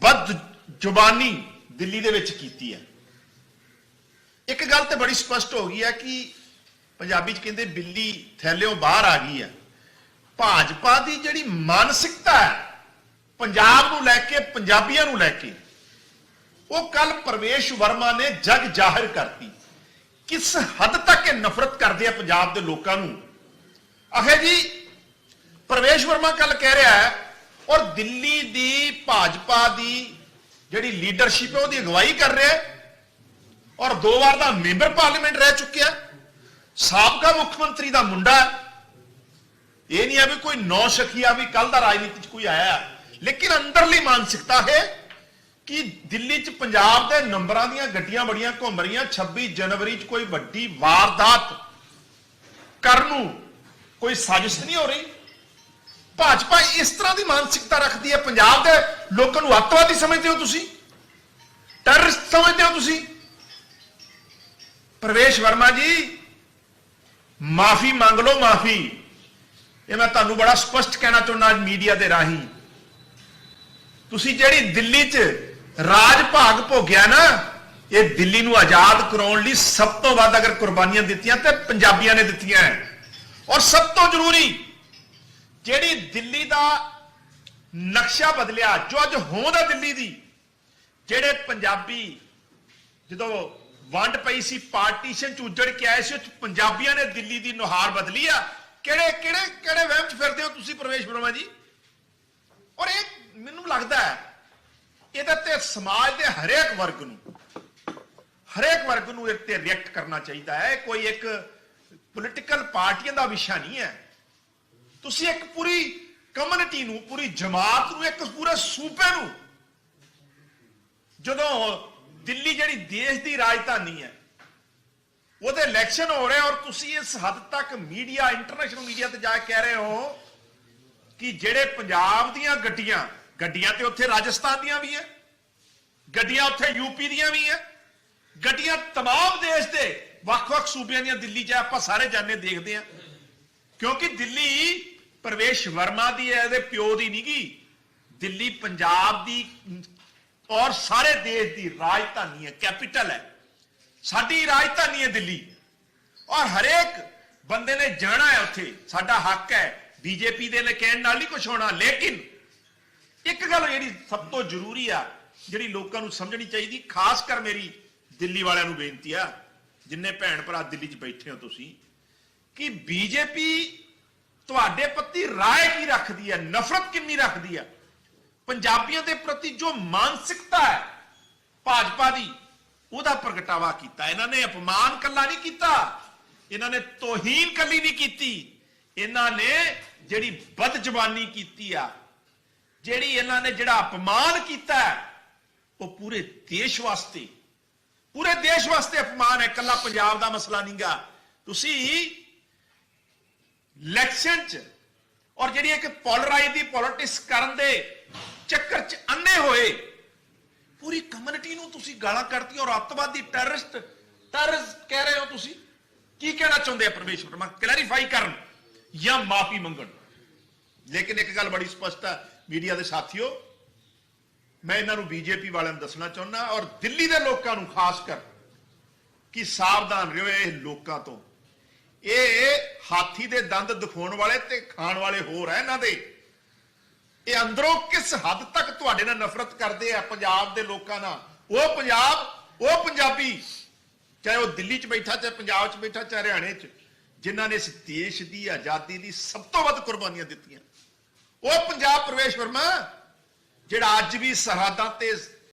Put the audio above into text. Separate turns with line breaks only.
ਬਦ ਜ਼ੁਬਾਨੀ ਦਿੱਲੀ ਦੇ ਵਿੱਚ ਕੀਤੀ ਹੈ। ਇੱਕ ਗੱਲ ਤੇ ਬੜੀ ਸਪਸ਼ਟ ਹੋ ਗਈ ਹੈ ਕਿ ਪੰਜਾਬੀ ਚ ਕਹਿੰਦੇ ਬਿੱਲੀ ਥੈਲਿਓਂ ਬਾਹਰ ਆ ਗਈ ਹੈ। ਭਾਜਪਾ ਦੀ ਜਿਹੜੀ ਮਾਨਸਿਕਤਾ ਹੈ, ਪੰਜਾਬ ਨੂੰ ਲੈ ਕੇ, ਪੰਜਾਬੀਆਂ ਨੂੰ ਲੈ ਕੇ, ਉਹ ਕੱਲ ਪ੍ਰਵੇਸ਼ ਵਰਮਾ ਨੇ ਜਗ ਜ਼ਾਹਿਰ ਕਰਤੀ। ਕਿਸ ਹੱਦ ਤੱਕ ਇਹ ਨਫ਼ਰਤ ਕਰਦੇ ਆ ਪੰਜਾਬ ਦੇ ਲੋਕਾਂ ਨੂੰ? ਆਖੇ ਜੀ, ਪ੍ਰਵੇਸ਼ ਵਰਮਾ ਕੱਲ ਕਹਿ ਰਿਹਾ ਹੈ ਔਰ ਦਿੱਲੀ ਦੀ ਭਾਜਪਾ ਦੀ ਜਿਹੜੀ ਲੀਡਰਸ਼ਿਪ ਹੈ, ਉਹਦੀ ਅਗਵਾਈ ਕਰ ਰਿਹਾ ਹੈ ਔਰ ਦੋ ਵਾਰ ਦਾ ਮੈਂਬਰ ਪਾਰਲੀਮੈਂਟ ਰਹਿ ਚੁੱਕਿਆ ਸਾਬਕਾ ਮੁੱਖ ਮੰਤਰੀ ਦਾ ਮੁੰਡਾ ਇਹ ਨਹੀਂ ਹੈ ਵੀ ਕੋਈ ਨੌ ਸ਼ਖੀਆ ਵੀ ਕੱਲ ਦਾ ਰਾਜਨੀਤੀ ਚ ਕੋਈ ਆਇਆ ਲੇਕਿਨ ਅੰਦਰਲੀ ਮਾਨਸਿਕਤਾ ਹੈ ਕਿ ਦਿੱਲੀ ਚ ਪੰਜਾਬ ਦੇ ਨੰਬਰਾਂ ਦੀਆਂ ਗੱਡੀਆਂ ਬੜੀਆਂ ਘੁੰਮ ਰਹੀਆਂ। 26 ਜਨਵਰੀ ਚ ਕੋਈ ਵੱਡੀ ਵਾਰਦਾਤ ਕਰਨ ਨੂੰ ਕੋਈ ਸਾਜ਼ਿਸ਼ ਨਹੀਂ ਹੋ ਰਹੀ। ਭਾਜਪਾ ਇਸ ਤਰ੍ਹਾਂ ਦੀ ਮਾਨਸਿਕਤਾ ਰੱਖਦੀ ਹੈ? ਪੰਜਾਬ ਦੇ ਲੋਕਾਂ ਨੂੰ ਅੱਤਵਾਦੀ ਸਮਝਦੇ ਹੋ ਤੁਸੀਂ? ਟੈਰਰਿਸਟ ਸਮਝਦੇ ਹੋ ਤੁਸੀਂ? ਪ੍ਰਵੇਸ਼ ਵਰਮਾ ਜੀ, ਮਾਫੀ ਮੰਗ ਲਓ, ਮਾਫੀ। ਇਹ ਮੈਂ ਤੁਹਾਨੂੰ ਬੜਾ ਸਪਸ਼ਟ ਕਹਿਣਾ ਚਾਹੁੰਦਾ ਅੱਜ ਮੀਡੀਆ ਦੇ ਰਾਹੀਂ। ਤੁਸੀਂ ਜਿਹੜੀ ਦਿੱਲੀ 'ਚ ਰਾਜ ਭਾਗ ਭੋਗਿਆ ਨਾ, ਇਹ ਦਿੱਲੀ ਨੂੰ ਆਜ਼ਾਦ ਕਰਾਉਣ ਲਈ ਸਭ ਤੋਂ ਵੱਧ ਅਗਰ ਕੁਰਬਾਨੀਆਂ ਦਿੱਤੀਆਂ ਤੇ ਪੰਜਾਬੀਆਂ ਨੇ ਦਿੱਤੀਆਂ। ਔਰ ਸਭ ਤੋਂ ਜ਼ਰੂਰੀ ਜਿਹੜੀ ਦਿੱਲੀ ਦਾ ਨਕਸ਼ਾ ਬਦਲਿਆ, ਜੋ ਅੱਜ ਹੋਂਦ ਹੈ ਦਿੱਲੀ ਦੀ, ਜਿਹੜੇ ਪੰਜਾਬੀ ਜਦੋਂ ਵੰਡ ਪਈ ਸੀ, ਪਾਰਟੀਸ਼ਨ ਚ ਉੱਜੜ ਕੇ ਆਏ ਸੀ ਉਹ ਪੰਜਾਬੀਆਂ ਨੇ ਦਿੱਲੀ ਦੀ ਨੁਹਾਰ ਬਦਲੀ ਆ। ਕਿਹੜੇ ਕਿਹੜੇ ਕਿਹੜੇ ਵਹਿਮ ਚ ਫਿਰਦੇ ਹੋ ਤੁਸੀਂ ਪ੍ਰਵੇਸ਼ ਬਰਮਾ ਜੀ? ਔਰ ਇਹ ਮੈਨੂੰ ਲੱਗਦਾ ਹੈ, ਇਹਦੇ ਤੇ ਸਮਾਜ ਦੇ ਹਰੇਕ ਵਰਗ ਨੂੰ, ਹਰੇਕ ਵਰਗ ਨੂੰ ਇਹ ਤੇ ਰਿਐਕਟ ਕਰਨਾ ਚਾਹੀਦਾ ਹੈ। ਇਹ ਕੋਈ ਇੱਕ ਪੋਲੀਟੀਕਲ ਪਾਰਟੀਆਂ ਦਾ ਵਿਸ਼ਾ ਨਹੀਂ ਹੈ। ਤੁਸੀਂ ਇੱਕ ਪੂਰੀ ਕਮਿਊਨਿਟੀ ਨੂੰ, ਪੂਰੀ ਜਮਾਤ ਨੂੰ, ਇੱਕ ਪੂਰੇ ਸੂਬੇ ਨੂੰ ਜਦੋਂ ਦਿੱਲੀ ਜਿਹੜੀ ਦੇਸ਼ ਦੀ ਰਾਜਧਾਨੀ ਹੈ, ਉਹਦੇ ਇਲੈਕਸ਼ਨ ਹੋ ਰਹੇ ਔਰ ਤੁਸੀਂ ਇਸ ਹੱਦ ਤੱਕ ਮੀਡੀਆ ਇੰਟਰਨੈਸ਼ਨਲ ਮੀਡੀਆ ਤੇ ਜਾ ਕੇ ਕਹਿ ਰਹੇ ਹੋ ਕਿ ਜਿਹੜੇ ਪੰਜਾਬ ਦੀਆਂ ਗੱਡੀਆਂ ਗੱਡੀਆਂ ਤੇ ਉੱਥੇ ਰਾਜਸਥਾਨ ਦੀਆਂ ਵੀ ਹੈ, ਗੱਡੀਆਂ ਉੱਥੇ ਯੂਪੀ ਦੀਆਂ ਵੀ ਹੈ, ਗੱਡੀਆਂ ਤਮਾਮ ਦੇਸ਼ ਦੇ ਵੱਖ-ਵੱਖ ਸੂਬਿਆਂ ਦੀਆਂ ਦਿੱਲੀ 'ਚ ਆਪਾਂ ਸਾਰੇ ਜਾਣੇ ਦੇਖਦੇ ਆ ਕਿਉਂਕਿ ਦਿੱਲੀ ਪਰਵੇਸ਼ ਵਰਮਾ ਦੀ ਹੈ, ਇਹਦੇ ਪਿਓ ਦੀ ਨਹੀਂ ਗੀ। ਦਿੱਲੀ, ਪੰਜਾਬ ਦੀ, ਔਰ ਸਾਰੇ ਦੇਸ਼ ਦੀ ਰਾਜਧਾਨੀ ਹੈ, ਕੈਪੀਟਲ ਹੈ। ਸਾਡੀ ਰਾਜਧਾਨੀ ਹੈ ਦਿੱਲੀ। ਔਰ ਹਰੇਕ ਬੰਦੇ ਨੇ ਜਾਣਾ ਹੈ ਉੱਥੇ। ਸਾਡਾ ਹੱਕ ਹੈ ਬੀਜੇਪੀ ਦੇ ਨੇ ਕਹਿਣ ਨਾਲ ਨਹੀਂ ਕੁਝ ਹੋਣਾ, ਲੇਕਿਨ ਇੱਕ ਗੱਲ ਜਿਹੜੀ ਸਭ ਤੋਂ ਜ਼ਰੂਰੀ ਆ, ਜਿਹੜੀ ਲੋਕਾਂ ਨੂੰ ਸਮਝਣੀ ਚਾਹੀਦੀ, ਖਾਸ ਕਰ ਮੇਰੀ ਦਿੱਲੀ ਵਾਲਿਆਂ ਨੂੰ ਬੇਨਤੀ ਆ, ਜਿੰਨੇ ਭੈਣ ਭਰਾ ਦਿੱਲੀ 'ਚ ਬੈਠੇ ਹੋ ਤੁਸੀਂ, ਕਿ ਬੀਜੇਪੀ ਤੁਹਾਡੇ ਪ੍ਰਤੀ ਰਾਏ ਕੀ ਰੱਖਦੀ ਹੈ? ਨਫ਼ਰਤ ਕਿੰਨੀ ਰੱਖਦੀ ਹੈ? ਪੰਜਾਬੀਆਂ ਦੇ ਪ੍ਰਤੀ ਜੋ ਮਾਨਸਿਕਤਾ ਹੈ, ਭਾਜਪਾ ਦੀ, ਉਹਦਾ ਪ੍ਰਗਟਾਵਾ ਕੀਤਾ। ਇਹਨਾਂ ਨੇ ਅਪਮਾਨ ਕੱਲਾ ਨਹੀਂ ਕੀਤਾ, ਇਹਨਾਂ ਨੇ ਤੋਹੀਨ ਕੱਲੀ ਨਹੀਂ ਕੀਤੀ। ਇਹਨਾਂ ਨੇ ਜਿਹੜੀ ਬਦਜ਼ਬਾਨੀ ਕੀਤੀ ਆ, ਜਿਹੜੀ ਇਹਨਾਂ ਨੇ ਜਿਹੜਾ ਅਪਮਾਨ ਕੀਤਾ ਉਹ ਪੂਰੇ ਦੇਸ਼ ਵਾਸਤੇ, ਪੂਰੇ ਦੇਸ਼ ਵਾਸਤੇ ਅਪਮਾਨ ਹੈ। ਕੱਲਾ ਪੰਜਾਬ ਦਾ ਮਸਲਾ ਨਹੀਂਗਾ। ਤੁਸੀਂ ਇਲੈਕਸ਼ਨ ਚ। ਔਰ ਜਿਹੜੀ ਇੱਕ ਪੋਲਰਾਈਜ਼ ਦੀ ਪੋਲਿਟਿਕਸ ਕਰਨ ਦੇ ਚੱਕਰ ਚ ਅੰਨੇ ਹੋਏ, ਪੂਰੀ ਕਮਿਊਨਿਟੀ ਨੂੰ ਤੁਸੀਂ ਗਾਲਾਂ ਕੱਢਦੀਆਂ ਔਰ ਅੱਤਵਾਦੀ ਟੈਰਰਿਸਟ ਟੈਰਰਿਸਟ ਕਹਿ ਰਹੇ ਹੋ ਤੁਸੀਂ। ਕੀ ਕਹਿਣਾ ਚਾਹੁੰਦੇ ਆ ਪਰਮੇਸ਼ਵਰ? ਵਰਮਾ ਕਲੈਰੀਫਾਈ ਕਰਨ ਜਾਂ ਮਾਫੀ ਮੰਗਣ? ਲੇਕਿਨ ਇੱਕ ਗੱਲ ਬੜੀ ਸਪਸ਼ਟ ਹੈ ਮੀਡੀਆ ਦੇ ਸਾਥੀਓ, ਮੈਂ ਇਹਨਾਂ ਨੂੰ ਬੀਜੇਪੀ ਵਾਲਿਆਂ ਨੂੰ ਦੱਸਣਾ ਚਾਹੁੰਦਾ ਔਰ ਦਿੱਲੀ ਦੇ ਲੋਕਾਂ ਨੂੰ ਖਾਸ ਕਰ, ਕਿ ਸਾਵਧਾਨ ਰਹੋ ਇਹ ਲੋਕਾਂ ਤੋਂ। ਇਹ ਹਾਥੀ ਦੇ ਦੰਦ ਦਿਖਾਉਣ ਵਾਲੇ ਤੇ ਖਾਣ ਵਾਲੇ ਹੋਰ ਹੈ ਇਹਨਾਂ ਦੇ। ਇਹ ਅੰਦਰੋਂ ਕਿਸ ਹੱਦ ਤੱਕ ਤੁਹਾਡੇ ਨਾਲ ਨਫ਼ਰਤ ਕਰਦੇ ਆ ਪੰਜਾਬ ਦੇ ਲੋਕਾਂ ਨਾਲ? ਉਹ ਪੰਜਾਬ, ਉਹ ਪੰਜਾਬੀ, ਚਾਹੇ ਉਹ ਦਿੱਲੀ 'ਚ ਬੈਠਾ, ਚਾਹੇ ਪੰਜਾਬ 'ਚ ਬੈਠਾ, ਚਾਹੇ ਹਰਿਆਣੇ 'ਚ, ਜਿਨ੍ਹਾਂ ਨੇ ਇਸ ਦੇਸ਼ ਦੀ ਆਜ਼ਾਦੀ ਦੀ ਸਭ ਤੋਂ ਵੱਧ ਕੁਰਬਾਨੀਆਂ ਦਿੱਤੀਆਂ। ਉਹ ਪੰਜਾਬ ਪ੍ਰਵੇਸ਼ ਵਰਮਾ, ਜਿਹੜਾ ਅੱਜ ਵੀ ਸਰਹੱਦਾਂ ਤੇ